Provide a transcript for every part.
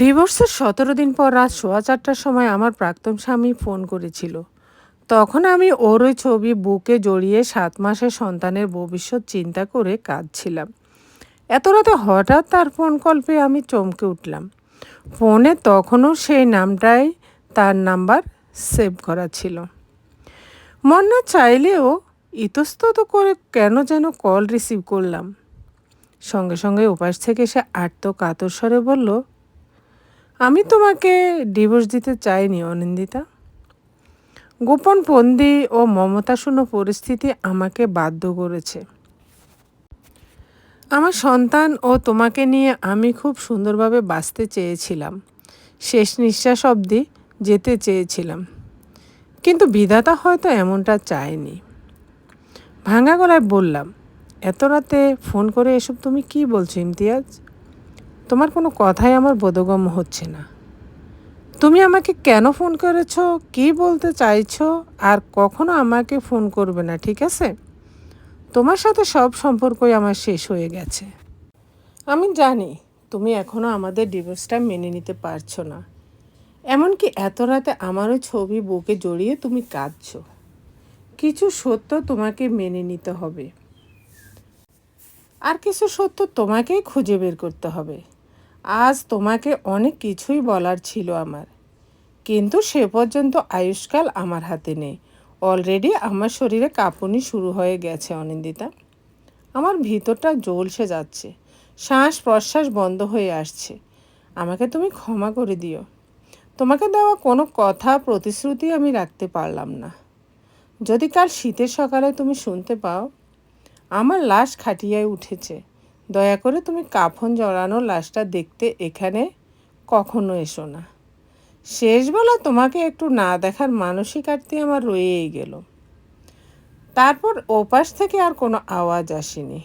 ডিভোর্সের সতেরো দিন পর রাত সোয়া চারটার সময় আমার প্রাক্তন স্বামী ফোন করেছিল। তখন আমি ওর ওই ছবি বুকে জড়িয়ে সাত মাসে সন্তানের ভবিষ্যৎ চিন্তা করে কাঁদছিলাম। এত রাতে হঠাৎ তার ফোন কল পেয়ে আমি চমকে উঠলাম। ফোনে তখনও সেই নামটাই তার নাম্বার সেভ করা ছিল। মন না চাইলেও ইতস্তত করে কেন যেন কল রিসিভ করলাম। সঙ্গে সঙ্গে উপাস থেকে সে আর্ত কাতর স্বরে বলল আমি তোমাকে ডিভোর্স দিতে চাইনি, অনিন্দিতা। গোপন ফন্দি ও মমতাশূন্য পরিস্থিতি আমাকে বাধ্য করেছে। আমার সন্তান ও তোমাকে নিয়ে আমি খুব সুন্দরভাবে বাঁচতে চেয়েছিলাম। শেষ নিঃশ্বাস অবধি যেতে চেয়েছিলাম। কিন্তু বিধাতা হয়তো এমনটা চায়নি। ভাঙা গলায় বললাম, এত রাতে ফোন করে এসব তুমি কি বলছো, ইমতিয়াজ? তোমার কোনো কথাই আমার বোধগম্য হচ্ছে না। তুমি আমাকে কেন ফোন করেছ? কি বলতে চাইছো? আর কখনো আমাকে ফোন করবে না, ঠিক আছে? তোমার সাথে সব সম্পর্কই আমার শেষ হয়ে গেছে। আমি জানি তুমি এখনও আমাদের ডিভোর্সটা মেনে নিতে পারছ না। এমনকি এত রাতে আমারও ছবি বুকে জড়িয়ে তুমি কাঁদছো। কিছু সত্য তোমাকে মেনে নিতে হবে। আর কিছু সত্য তোমাকেই খুঁজে বের করতে হবে। আজ তোমাকে অনেক কিছুই বলার ছিল আমার। কিন্তু সে পর্যন্ত আয়ুষ্কাল আমার হাতে নেই। অলরেডি আমার শরীরে কাঁপুনি শুরু হয়ে গেছে অনিন্দিতা। আমার ভিতরটা জ্বলসে যাচ্ছে। শ্বাস প্রশ্বাস বন্ধ হয়ে আসছে। আমাকে তুমি ক্ষমা করে দিও। তোমাকে দেওয়া কোনো কথা, প্রতিশ্রুতি আমি রাখতে পারলাম না। যদি কাল শীতের সকালে তুমি শুনতে পাও, আমার লাশ খাটিয়ায় উঠেছে। দয়া করে তুমি কাফন জড়ানো লাশটা দেখতে এখানে কখনো এসো না। শেষবেলা তোমাকে একটু না দেখার মানসিক আরতি আমার রয়েই গেল। তারপর ওপাশ থেকে আর কোনো আওয়াজ আসেনি।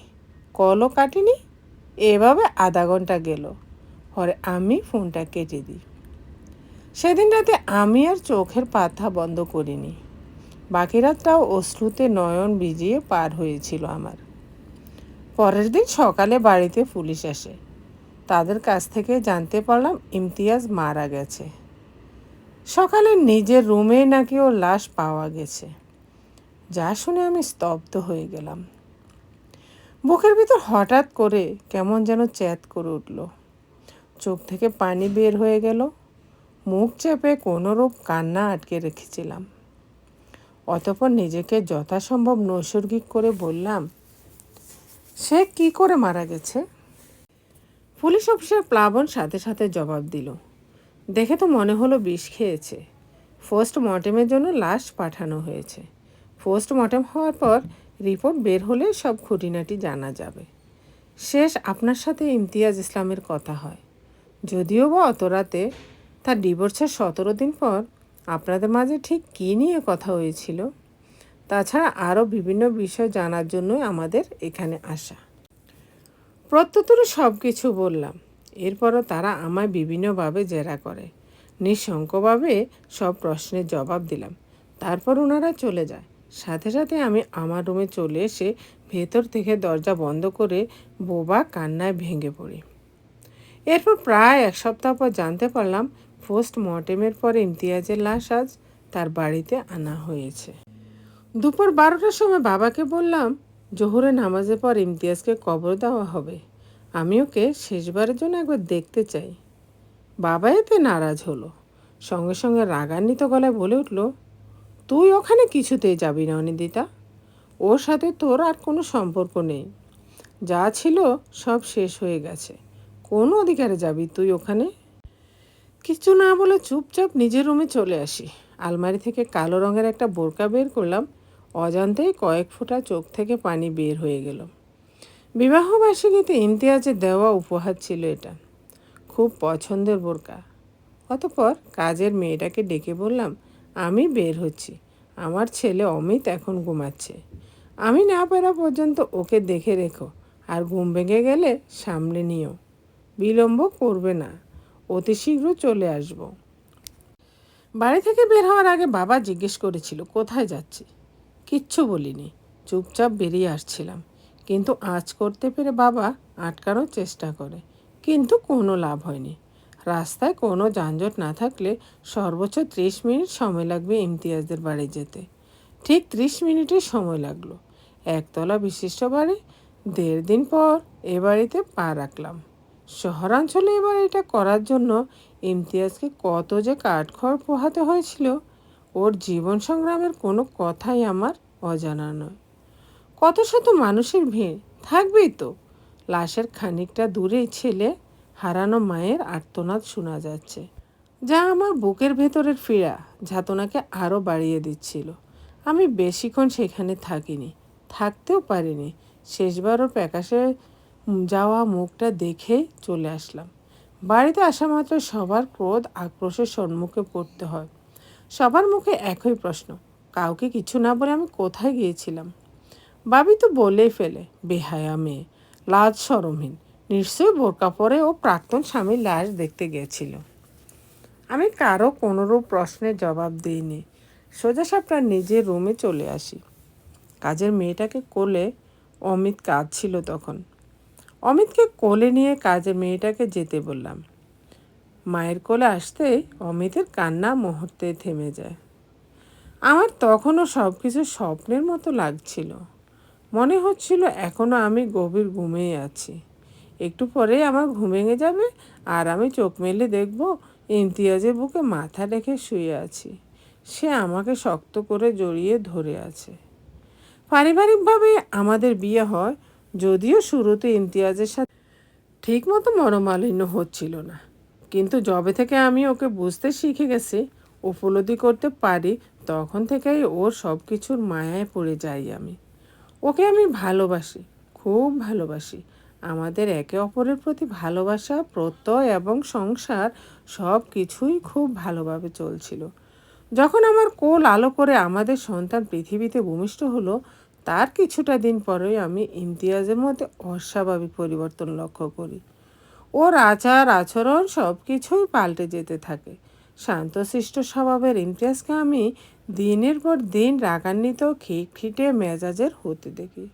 কলও কাটিনি, এভাবে আধা ঘণ্টা গেল। পরে আমি ফোনটা কেটে দিই। সেদিন রাতে আমি আর চোখের পাতা বন্ধ করিনি। বাকি রাতটাও অশ্রুতে নয়ন ভিজিয়ে পার হয়েছিল আমার। পরের দিন সকালে বাড়িতে পুলিশ আসে। তাদের কাছ থেকে জানতে পারলাম ইমতিয়াজ মারা গেছে। সকালে নিজের রুমে নাকি ওর লাশ পাওয়া গেছে। যা শুনে আমি স্তব্ধ হয়ে গেলাম। বুকের ভিতর হঠাৎ করে কেমন যেন চ্যাত করে উঠল। চোখ থেকে পানি বের হয়ে গেল। মুখ চেপে কোনোরূপ কান্না আটকে রেখেছিলাম। অতপর নিজেকে যথাসম্ভব নৈসর্গিক করে বললাম সে কি করে মারা গেছে? পুলিশ অফিসার প্লাবন সাথে সাথে জবাব দিল, দেখে তো মনে হলো বিষ খেয়েছে। পোস্ট মর্টেমের জন্য লাশ পাঠানো হয়েছে। পোস্ট মর্টেম হওয়ার পর রিপোর্ট বের হলে সব খুঁটিনাটি জানা যাবে। শেষ আপনার সাথে ইমতিয়াজ ইসলামের কথা হয়। যদিও বা অত রাতে তার ডিভোর্সের সতেরো দিন পর আপনাদের মাঝে ঠিক কী নিয়ে কথা হয়েছিল? তাছাড়া আরও বিভিন্ন বিষয় জানার জন্যই আমাদের এখানে আসা। প্রত্যুত্তরে সব কিছু বললাম। এরপরও তারা আমায় বিভিন্নভাবে জেরা করে। নিঃশঙ্কভাবে সব প্রশ্নের জবাব দিলাম। তারপর ওনারা চলে যায়। সাথে সাথে আমি আমার রুমে চলে এসে ভেতর থেকে দরজা বন্ধ করে বোবা কান্নায় ভেঙে পড়ি। এরপর প্রায় এক সপ্তাহ পর জানতে পারলাম পোস্ট মর্টেমের পর ইমতিয়াজের লাশ আজ তার বাড়িতে আনা হয়েছে। দুপুর বারোটার সময় বাবাকে বললাম জোহরে নামাজের পর ইমতিয়াজকে কবর দেওয়া হবে। আমি ওকে শেষবারের জন্য একবার দেখতে চাই। বাবা এতে নারাজ হলো। সঙ্গে সঙ্গে রাগান্বিত গলায় বলে উঠল, তুই ওখানে কিছুতেই যাবি না অনিদিতা। ওর সাথে তোর আর কোনো সম্পর্ক নেই। যা ছিল সব শেষ হয়ে গেছে। কোন অধিকারে যাবি তুই ওখানে? কিছু না বলে চুপচাপ নিজের রুমে চলে আসি। আলমারি থেকে কালো রঙের একটা বোরকা বের করলাম অজান্তেই কয়েক ফোঁটা চোখ থেকে পানি বের হয়ে গেল। বিবাহবার্ষিকীতে ইমতিয়াজের দেওয়া উপহার ছিল এটা। খুব পছন্দের বোরকা। অতপর কাজের মেয়েটাকে ডেকে বললাম, আমি বের হচ্ছি। আমার ছেলে অমিত এখন ঘুমাচ্ছে। আমি না পেরা পর্যন্ত ওকে দেখে রেখো। আর ঘুম ভেঙে গেলে সামলে নিও। বিলম্ব করবে না। অতি শীঘ্র চলে আসব। বাড়ি থেকে বের হওয়ার আগে বাবা জিজ্ঞেস করেছিল, কোথায় যাচ্ছি কিচ্ছু বলিনি। চুপচাপ বেরিয়ে আসছিলাম। কিন্তু আজ করতে পেরে বাবা আটকানোর চেষ্টা করে। কিন্তু কোনো লাভ হয়নি। রাস্তায় কোনো যানজট না থাকলে সর্বোচ্চ ত্রিশ মিনিট সময় লাগবে ইমতিয়াজদের বাড়ি যেতে। ঠিক ত্রিশ মিনিটের সময় লাগল। একতলা বিশিষ্ট বাড়ি। দেড় দিন পর এ বাড়িতে পা রাখলাম। শহরাঞ্চলে এ বাড়িটা করার জন্য ইমতিয়াজকে কত যে কাঠখড় পোহাতে হয়েছিল ওর জীবন সংগ্রামের কোনো কথাই আমার অজানা নয়। কত শত মানুষের ভিড়, থাকবেই তো। লাশের খানিকটা দূরেই ছেলে হারানো মায়ের আর্তনাদ শোনা যাচ্ছে। যা আমার বুকের ভেতরের ফিরা যাতনাকে আরও বাড়িয়ে দিচ্ছিল। আমি বেশিক্ষণ সেখানে থাকিনি, থাকতেও পারিনি। শেষবারও প্যাকাশে যাওয়া মুখটা দেখেই চলে আসলাম। বাড়িতে আসা মাত্র সবার ক্রোধ আক্রোশের সম্মুখে পড়তে হয়। সবার মুখে একই প্রশ্ন, কাউকে কিছু না বলে আমি কোথায় গিয়েছিলাম? বাবি তো বলেই ফেলে, বেহায়া মেয়ে, লাজ সরমহীন, নিশ্চয়ই বোরকা পরে ও প্রাক্তন স্বামীর লাশ দেখতে গিয়েছিল। আমি কারও কোনোরূপ প্রশ্নের জবাব দিইনি, সোজা সাপটা নিজের রুমে চলে আসি। কাজের মেয়েটাকে কোলে অমিত কাজ ছিল তখন। অমিতকে কোলে নিয়ে কাজের মেয়েটাকে যেতে বললাম মায়ের কোলে আসতেই অমিতের কান্না মুহূর্তে থেমে যায়। আমার তখনও সব কিছু স্বপ্নের মতো লাগছিল। মনে হচ্ছিল এখনও আমি গভীর ঘুমেই আছি। একটু পরেই আমার ঘুম ভেঙে যাবে আর আমি চোখ মেলে দেখব ইমতিয়াজের বুকে মাথা রেখে শুয়ে আছি। সে আমাকে শক্ত করে জড়িয়ে ধরে আছে। পারিবারিকভাবে আমাদের বিয়ে হয়, যদিও শুরুতে ইমতিয়াজের সাথে ঠিকমতো মনোমালিন্য হচ্ছিল না। কিন্তু যবে থেকে আমি ওকে বুঝতে শিখে গেছি, উপলব্ধি করতে পারি, তখন থেকেই ওর সব কিছুর মায়ায় পড়ে যাই আমি। ওকে আমি ভালোবাসি, খুব ভালোবাসি। আমাদের একে অপরের প্রতি ভালোবাসা, প্রত্যয় এবং সংসার সব কিছুই খুব ভালোভাবে চলছিল। যখন আমার কোল আলো করে আমাদের সন্তান পৃথিবীতে ভূমিষ্ঠ হলো, তার কিছুটা দিন পরেই আমি ইমতিয়াজের মধ্যে অস্বাভাবিক পরিবর্তন লক্ষ্য করি। ওর আচার, আচরণ সব কিছুই পাল্টে যেতে থাকে। শান্তশিষ্ট স্বভাবের ইমতিয়াজকে আমি দিনের পর দিন রাগান্বিত, খিটখিটে মেজাজের হতে দেখি।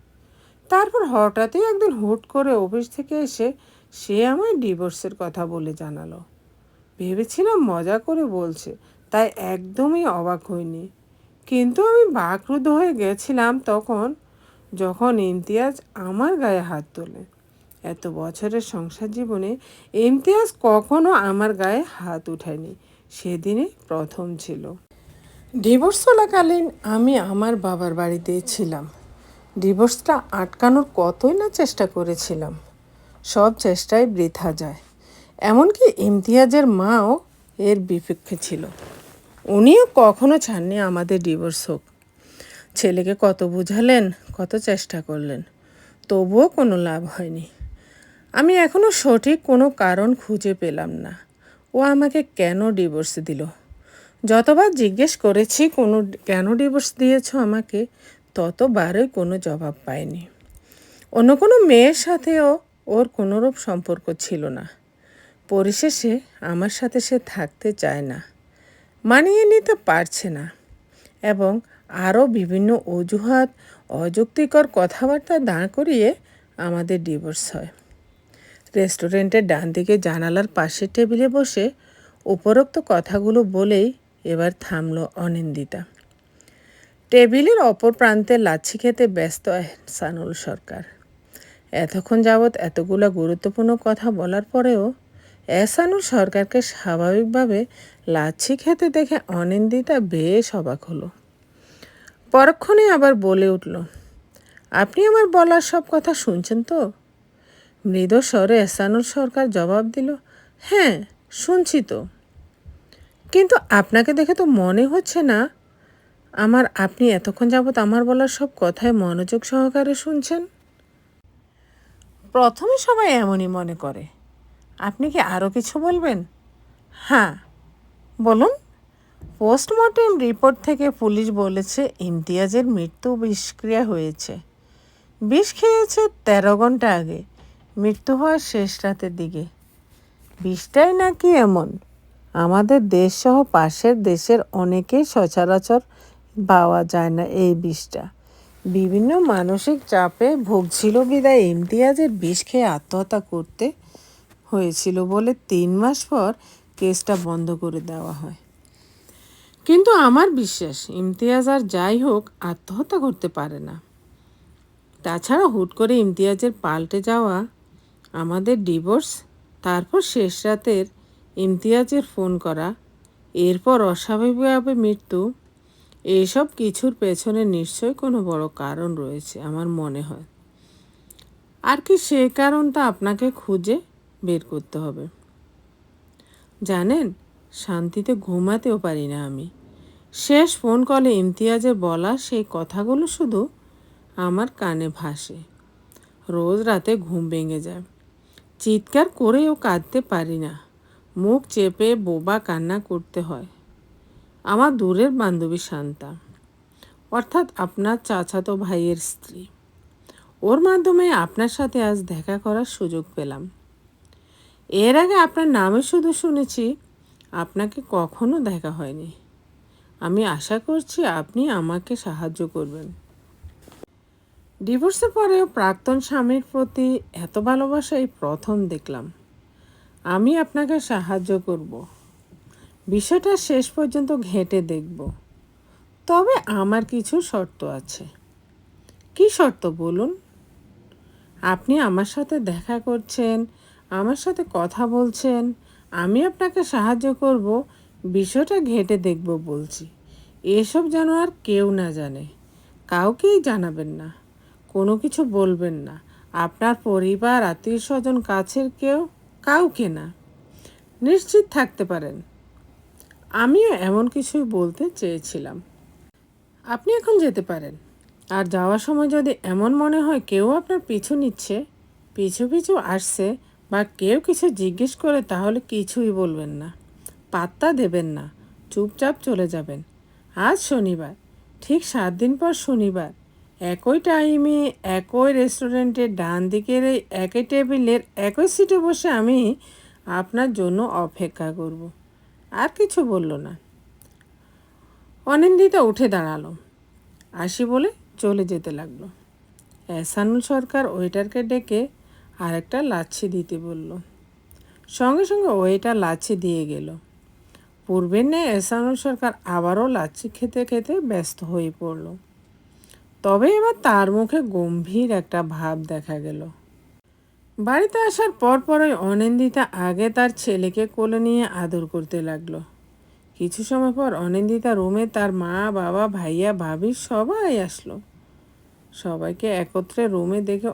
তারপর হঠাৎই একদিন হুট করে অফিস থেকে এসে সে আমায় ডিভোর্সের কথা বলে জানালো। ভেবেছিলাম মজা করে বলছে, তাই একদমই অবাক হইনি। কিন্তু আমি বাকরুদ্ধ হয়ে গেছিলাম তখন, যখন ইমতিয়াজ আমার গায়ে হাত তোলে। এত বছরের সংসার জীবনে ইমতিয়াজ কখনো আমার গায়ে হাত উঠায়নি। সেদিনে প্রথম ছিল। ডিভোর্স চলাকালীন আমি আমার বাবার বাড়িতে ছিলাম। ডিভোর্সটা আটকানোর কতই না চেষ্টা করেছিলাম। সব চেষ্টায় বৃথা যায়। এমনকি ইমতিয়াজের মাও এর বিপক্ষে ছিল। উনিও কখনো চাননি আমাদের ডিভোর্স হোক। ছেলেকে কত বুঝালেন, কত চেষ্টা করলেন, তবুও কোনো লাভ হয়নি। আমি এখনও সঠিক কোনো কারণ খুঁজে পেলাম না। ও আমাকে কেন ডিভোর্স দিল? যতবার জিজ্ঞেস করেছি, কোনো কেন ডিভোর্স দিয়েছ আমাকে, ততবারই কোনো জবাব পায়নি অন্য কোনো মেয়ের সাথেও ওর কোনোরূপ সম্পর্ক ছিল না। পরিশেষে আমার সাথে সে থাকতে চায় না, মানিয়ে নিতে পারছে না এবং আরও বিভিন্ন অজুহাত, অযুক্তিকর কথাবার্তা দাঁড় করিয়ে আমাদের ডিভোর্স হয়। রেস্টুরেন্টের ডান দিকে জানালার পাশের টেবিলে বসে উপরোক্ত কথাগুলো বলেই এবার থামল অনিন্দিতা। টেবিলের অপর প্রান্তে লাচ্ছি খেতে ব্যস্ত সানুল সরকার। এতক্ষণ যাবৎ এতগুলো গুরুত্বপূর্ণ কথা বলার পরেও এসানুর সরকারকে স্বাভাবিকভাবে লাচ্ছি খেতে দেখে অনিন্দিতা বেশ অবাক হলো। পরক্ষণে আবার বলে উঠল, আপনি আমার বলার সব কথা শুনছেন তো? মৃদু স্বরে এসানুর সরকার জবাব দিল হ্যাঁ শুনছি তো। কিন্তু আপনাকে দেখে তো মনে হচ্ছে না, আমার আপনি এতক্ষণ যাবৎ আমার বলার সব কথায় মনোযোগ সহকারে শুনছেন? প্রথমে সবাই এমনই মনে করে। আপনি কি আরও কিছু বলবেন? হ্যাঁ বলুন। পোস্টমর্টেম রিপোর্ট থেকে পুলিশ বলেছে ইমতিয়াজের মৃত্যু বিষক্রিয়া হয়েছে। বিষ খেয়েছে তেরো ঘণ্টা আগে। মৃত্যু হওয়ার শেষ রাতের দিকে। বিষটাই নাকি এমন? আমাদের দেশসহ পাশের দেশের অনেকেই সচরাচর পাওয়া যায় না এই বিষটা। বিভিন্ন মানসিক চাপে ভুগছিল বিদায় ইমতিয়াজের বিষ খেয়ে আত্মহত্যা করতে হয়েছিল বলে তিন মাস পর কেসটা বন্ধ করে দেওয়া হয়। কিন্তু আমার বিশ্বাস, ইমতিয়াজ আর যাই হোক, আত্মহত্যা করতে পারে না। তাছাড়া হুট করে ইমতিয়াজের পাল্টে যাওয়া আমাদের ডিভোর্স, তারপর শেষ রাতের ইমতিয়াজের ফোন করা, এরপর অস্বাভাবিকভাবে মৃত্যু এইসব কিছুর পেছনে নিশ্চয়ই কোনো বড় কারণ রয়েছে আমার মনে হয়। আর কি সেই কারণটা আপনাকে খুঁজে বের করতে হবে। জানেন, শান্তিতে ঘুমাতেও পারি না আমি। শেষ ফোন কলে ইমতিয়াজে বলা সেই কথাগুলো শুধু আমার কানে ভাসে। রোজ রাতে ঘুম ভেঙে যায়। চিৎকার করেও কাঁদতে পারি না। মুখ চেপে বোবা কান্না করতে হয়। আমার দূরের বান্ধবী শান্তা, অর্থাৎ আপনার চাচাতো ভাইয়ের স্ত্রী। ওর মাধ্যমে আপনার সাথে আজ দেখা করার সুযোগ পেলাম। এর আগে আপনার নামে শুধু শুনেছি, আপনাকে কখনো দেখা হয়নি। আমি আশা করছি আপনি আমাকে সাহায্য করবেন। ডিভোর্সের পরেও প্রাক্তন স্বামীর প্রতি এত ভালোবাসা এই প্রথম দেখলাম। আমি আপনাকে সাহায্য করব। বিষয়টা শেষ পর্যন্ত ঘেঁটে দেখব। তবে আমার কিছু শর্ত আছে। কি শর্ত বলুন? আপনি আমার সাথে দেখা করছেন, আমার সাথে কথা বলছেন, আমি আপনাকে সাহায্য করব, বিষয়টা ঘেটে দেখব বলছি। এসব যেন আর কেউ না জানে। কাউকেই জানাবেন না। কোনো কিছু বলবেন না। আপনার পরিবার আত্মীয় স্বজন কাছের কেউ, কাউকে না। নিশ্চিত থাকতে পারেন। আমিও এমন কিছুই বলতে চেয়েছিলাম। আপনি এখন যেতে পারেন। আর যাওয়ার সময় যদি এমন মনে হয় কেউ আপনার পিছু নিচ্ছে, পিছু পিছু আসছে বা কেউ কিছু জিজ্ঞেস করে তাহলে কিছুই বলবেন না। পাত্তা দেবেন না। চুপচাপ চলে যাবেন। আজ শনিবার। ঠিক সাত দিন পর শনিবার। একই টাইমে একই রেস্টুরেন্টের ডান দিকের এই একই টেবিলের একই সিটে বসে আমি আপনার জন্য অপেক্ষা করব। আর কিছু বলল না। অনিন্দিতা উঠে দাঁড়াল। আসি বলে চলে যেতে লাগল। এহসানুল সরকার ওয়েটারকে ডেকে আরেকটা লাচ্ছি দিতে বলল। সঙ্গে সঙ্গে ওয়েটার লাচ্ছি দিয়ে গেল। পূর্বের ন্যায় এহসানুল সরকার আবারও লাচ্ছি খেতে খেতে ব্যস্ত হয়ে পড়ল। তবে এবার তার মুখে গম্ভীর একটা ভাব দেখা গেল। বাড়িতে আসার পর পরই অনিন্দিতা আগে তার ছেলেকে কোলে নিয়ে আদর করতে লাগল। কিছু সময় পর অনিন্দিতা রুমে তার মা, বাবা, ভাইয়া ভাবি সবাই আসলো। সবাইকে একত্রে রুমে দেখে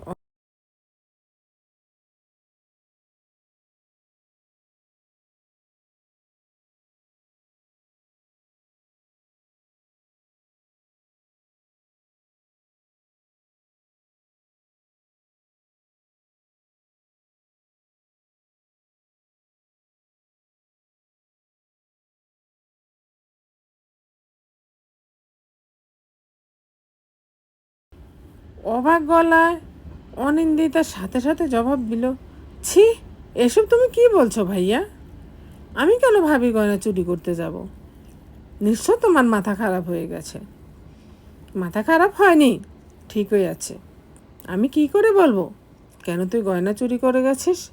অবাক গলায় অনিন্দিতার সাথে সাথে জবাব দিল, ছি, এসব তুমি কি বলছো ভাইয়া? আমি কেন ভাবি গয়না চুরি করতে যাব? নিশ্চয় তোমার মাথা খারাপ হয়ে গেছে। মাথা খারাপ হয়নি? ঠিকই আছে। আমি কি করে বলব? কেন তুই গয়না চুরি করে গেছিস?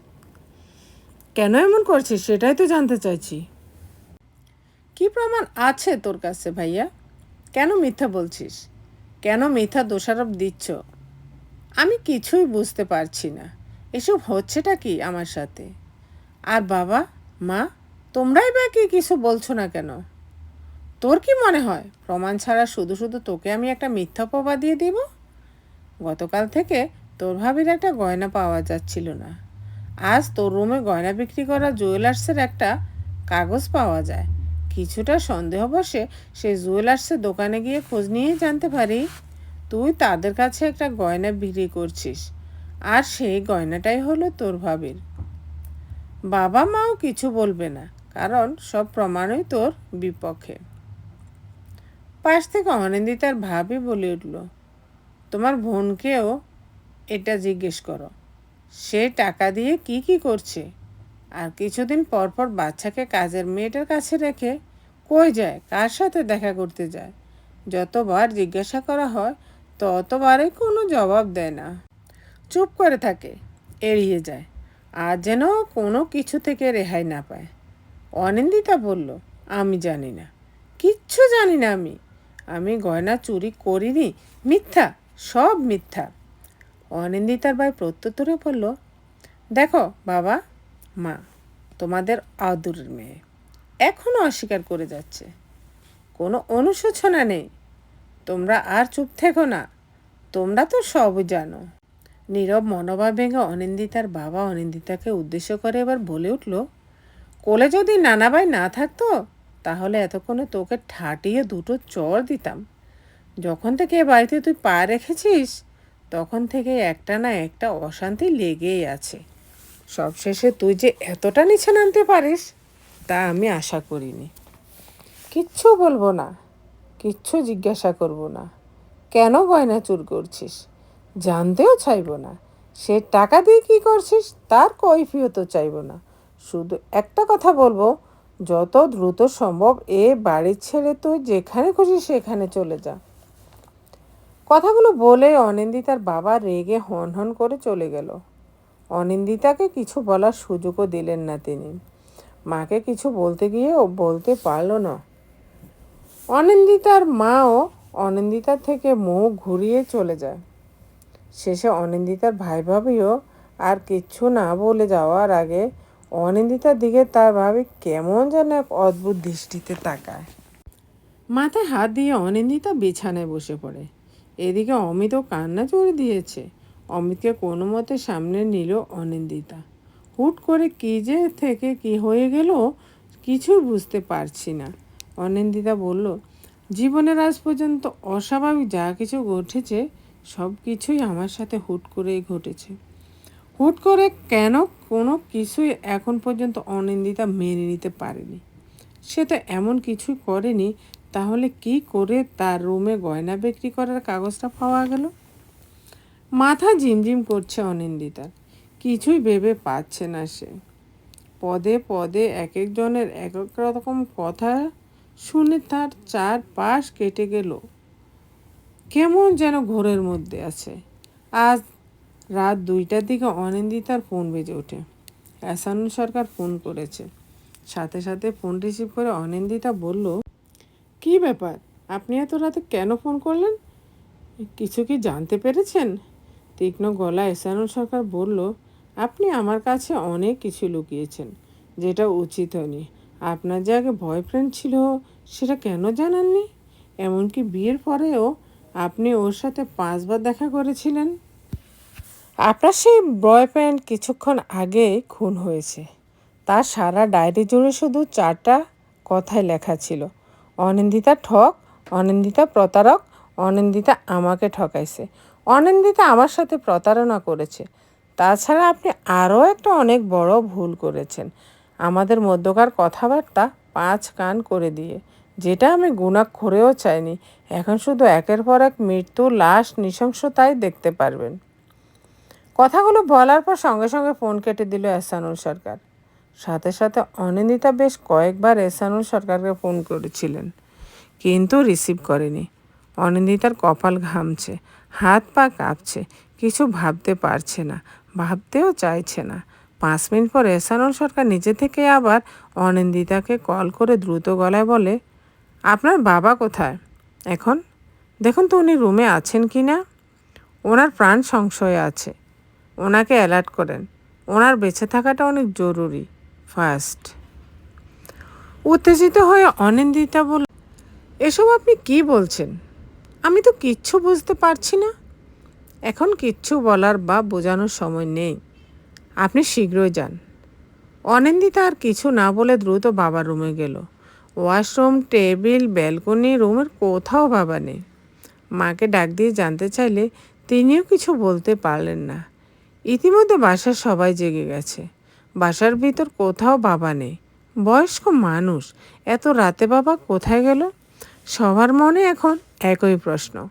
কেন এমন করছিস? সেটাই তো জানতে চাইছি। কি প্রমাণ আছে তোর কাছে ভাইয়া? কেন মিথ্যা বলছিস? কেন মিথ্যা দোষারোপ দিচ্ছ? আমি কিছুই বুঝতে পারছি না। এসব হচ্ছেটা কি আমার সাথে? আর বাবা, মা, তোমরাই বা কি কিছু বলছো না কেন? তোর কি মনে হয়? প্রমাণ ছাড়া শুধু শুধু তোকে আমি একটা মিথ্যা প্রভা দিয়ে দিব? গতকাল থেকে তোর ভাবির একটা গয়না পাওয়া যাচ্ছিল না। আজ তোর রুমে গয়না বিক্রি করা জুয়েলার্সের একটা কাগজ পাওয়া যায়। কিছুটা সন্দেহ বসে সেই জুয়েলার্সের দোকানে গিয়ে খোঁজ নিয়ে জানতে পারি, তুই তাদের কাছে একটা গয়না বিক্রি করছিস। আর সেই গয়নাটাই হলো তোর ভাবির। বাবা মাও কিছু বলবে না, কারণ সব প্রমাণই তোর বিপক্ষে। পাশ থেকে অনিন্দিতার ভাবি বলে উঠল, তোমার বোনকেও এটা জিজ্ঞেস করো। সে টাকা দিয়ে কি কি করছে? আর কিছুদিন পর পর বাচ্চাকে কাজের মেয়েটার কাছে রেখে কই যায়, কার সাথে দেখা করতে যায়? যতবার জিজ্ঞাসা করা হয়, ততবারে কোনো জবাব দেয় না। চুপ করে থাকে, এড়িয়ে যায়, আর যেন কোনো কিছু থেকে রেহাই না পায়। অনিন্দিতা বলল, আমি জানি না, কিচ্ছু জানি না আমি। আমি গয়না চুরি করিনি, মিথ্যা, সব মিথ্যা। অনিন্দিতার ভাই প্রত্যুত্তরে বলল, দেখো বাবা, মা, তোমাদের আদুরের মেয়ে। এখনও অস্বীকার করে যাচ্ছে। কোনো অনুশোচনা নেই। তোমরা আর চুপ থেকো না। তোমরা তো সব জানো। নীরব মনোভাব ভেঙে অনিন্দিতার বাবা অনিন্দিতাকে উদ্দেশ্য করে এবার বলে উঠল, কোলে যদি নানাবাই না থাকতো, তাহলে এতক্ষণে তোকে ঠাটিয়ে দুটো চর দিতাম। যখন থেকে এ বাড়িতে তুই পা রেখেছিস, তখন থেকে একটা না একটা অশান্তি লেগেই আছে। সবশেষে তুই যে এতটা নিচে নামতে পারিস তা আমি আশা করিনি। কিচ্ছু বলব না, কিচ্ছু জিজ্ঞাসা করব না। কেন গয়না চুর করছিস? জানতেও চাইব না। সে টাকা দিয়ে কি করছিস তার কৈফিয়তও চাইব না। শুধু একটা কথা বলব, যত দ্রুত সম্ভব এ বাড়ি ছেড়ে তুই যেখানে খুশি সেখানে চলে যা। কথাগুলো বলে অনিন্দিতার বাবা রেগে হন হন করে চলে গেল। অনিন্দিতাকে কিছু বলার সুযোগও দিলেন না তিনি। মাকে কিছু বলতে গিয়ে ও বলতে পারল না। অনিন্দিতার মাও অনিন্দিতার থেকে মুখ ঘুরিয়ে চলে যায়। শেষে অনিন্দিতার ভাই ভাবিও আর কিচ্ছু না বলে যাওয়ার আগে অনিন্দিতার দিকে তার ভাবি কেমন যেন এক অদ্ভুত দৃষ্টিতে তাকায়। মাথায় হাত দিয়ে অনিন্দিতা বিছানায় বসে পড়ে। এদিকে অমিতও কান্না চড়ে দিয়েছে। অমিতকে কোনো মতে সামনে নিল অনিন্দিতা। হুট করে কী যে থেকে কি হয়ে গেল, কিছুই বুঝতে পারছি না। অনিন্দিতা বলল, জীবনের আজ পর্যন্ত অস্বাভাবিক যা কিছু ঘটেছে, সব কিছুই আমার সাথে হুট করেই ঘটেছে। হুট করে কেন কোনো কিছুই এখন পর্যন্ত অনিন্দিতা মেনে নিতে পারেনি। সে তো এমন কিছুই করেনি, তাহলে কি করে তার রুমে গয়না বিক্রি করার কাগজটা পাওয়া গেল? মাথা ঝিমঝিম করছে অনিন্দিতার। কিছুই ভেবে পাচ্ছে না সে। পদে পদে এক একজনের এক এক রকম কথা শুনে তার চার পাশ কেটে গেল। কেমন যেন ঘোরের মধ্যে আছে। আজ রাত দুইটার দিকে অনিন্দিতার ফোন বেজে ওঠে। এসানুল সরকার ফোন করেছে। সাথে সাথে ফোন রিসিভ করে অনিন্দিতা বলল, কি ব্যাপার? আপনি এত রাতে কেন ফোন করলেন? কিছু কি জানতে পেরেছেন? তীক্ষ্ণ গলা এসানুল সরকার বলল আপনি আমার কাছে অনেক কিছু লুকিয়েছেন, যেটা উচিত হয়নি। আপনার যে আগে বয়ফ্রেন্ড ছিল, সেটা কেন জানাননি? এমনকি বিয়ের পরেও আপনি ওর সাথে পাঁচবার দেখা করেছিলেন। আপনার সেই বয়ফ্রেন্ড কিছুক্ষণ আগে খুন হয়েছে। তার সারা ডায়েরি জুড়ে শুধু চারটা কথাই লেখা ছিল। অনিন্দিতা ঠক, অনিন্দিতা প্রতারক, অনিন্দিতা আমাকে ঠকাইছে। অনিন্দিতা আমার সাথে প্রতারণা করেছে। তাছাড়া আপনি আরও একটা অনেক বড় ভুল করেছেন। আমাদের মধ্যকার কথাবার্তা পাঁচ কান করে দিয়ে, যেটা আমি গুণাক্ষরেও চাইনি। এখন শুধু একের পর এক মৃত্যু, লাশ, নৃশংসতাই দেখতে পারবেন। কথাগুলো বলার পর সঙ্গে সঙ্গে ফোন কেটে দিল এহসানুল সরকার। সাথে সাথে অনিন্দিতা বেশ কয়েকবার এহসানুল সরকারকে ফোন করেছিলেন, কিন্তু রিসিভ করেনি। অনিন্দিতার কপাল ঘামছে, হাত পা কাঁপছে, কিছু ভাবতে পারছে না। ভাবতেও চাইছে না। পাঁচ মিনিট পর এহসানুল সরকার নিজে থেকে আবার অনিন্দিতাকে কল করে দ্রুত গলায় বলে, আপনার বাবা কোথায়? এখন? দেখুন তো উনি রুমে আছেন কি না? ওনার প্রাণ সংশয় আছে। ওনাকে অ্যালার্ট করেন। ওনার বেঁচে থাকাটা অনেক জরুরি। ফার্স্ট। উত্তেজিত হয়ে অনিন্দিতা বল এসব আপনি কি বলছেন? আমি তো কিচ্ছু বুঝতে পারছি না। এখন কিচ্ছু বলার বা বোঝানোর সময় নেই। আপনি শীঘ্রই যান। অনিন্দিতা আর কিছু না বলে দ্রুত বাবার রুমে গেল। ওয়াশরুম, টেবিল, ব্যালকনি, রুমের কোথাও বাবা নেই। মাকে ডাক দিয়ে জানতে চাইলে তিনিও কিছু বলতে পারলেন না। ইতিমধ্যে বাসার সবাই জেগে গেছে। বাসার ভিতর কোথাও বাবা নেই। বয়স্ক মানুষ। এত রাতে বাবা কোথায় গেল? সবার মনে এখন একই প্রশ্ন।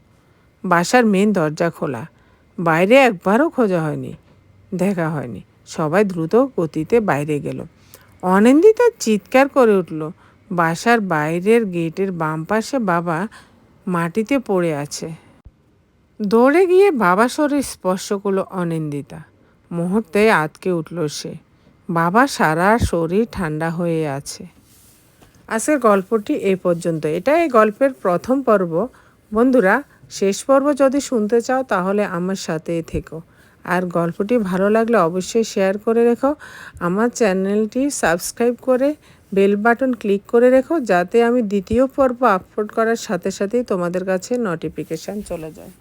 বাসার মেন দরজা খোলা। বাইরে একবারও খোঁজা হয়নি, দেখা হয়নি। সবাই দ্রুত গতিতে বাইরে গেল। অনিন্দিতা চিৎকার করে উঠল, বাসার বাইরের গেটের বাম পাশে বাবা মাটিতে পড়ে আছে। দৌড়ে গিয়ে বাবা শরীর স্পর্শ করল অনিন্দিতা। মুহূর্তে আতকে উঠল সে। বাবা সারা শরীর ঠান্ডা হয়ে আছে। আজকের গল্পটি এই পর্যন্ত। এটা এই গল্পের প্রথম পর্ব। বন্ধুরা শেষ পর্ব যদি শুনতে চাও, তাহলে আমার সাথেই থেকো। আর গল্পটি ভালো লাগলে অবশ্যই শেয়ার করে রেখো। আমার চ্যানেলটি সাবস্ক্রাইব করে বেল বাটন ক্লিক করে রেখো, যাতে আমি দ্বিতীয় পর্ব আপলোড করার সাথে সাথেই তোমাদের কাছে নোটিফিকেশান চলে যায়।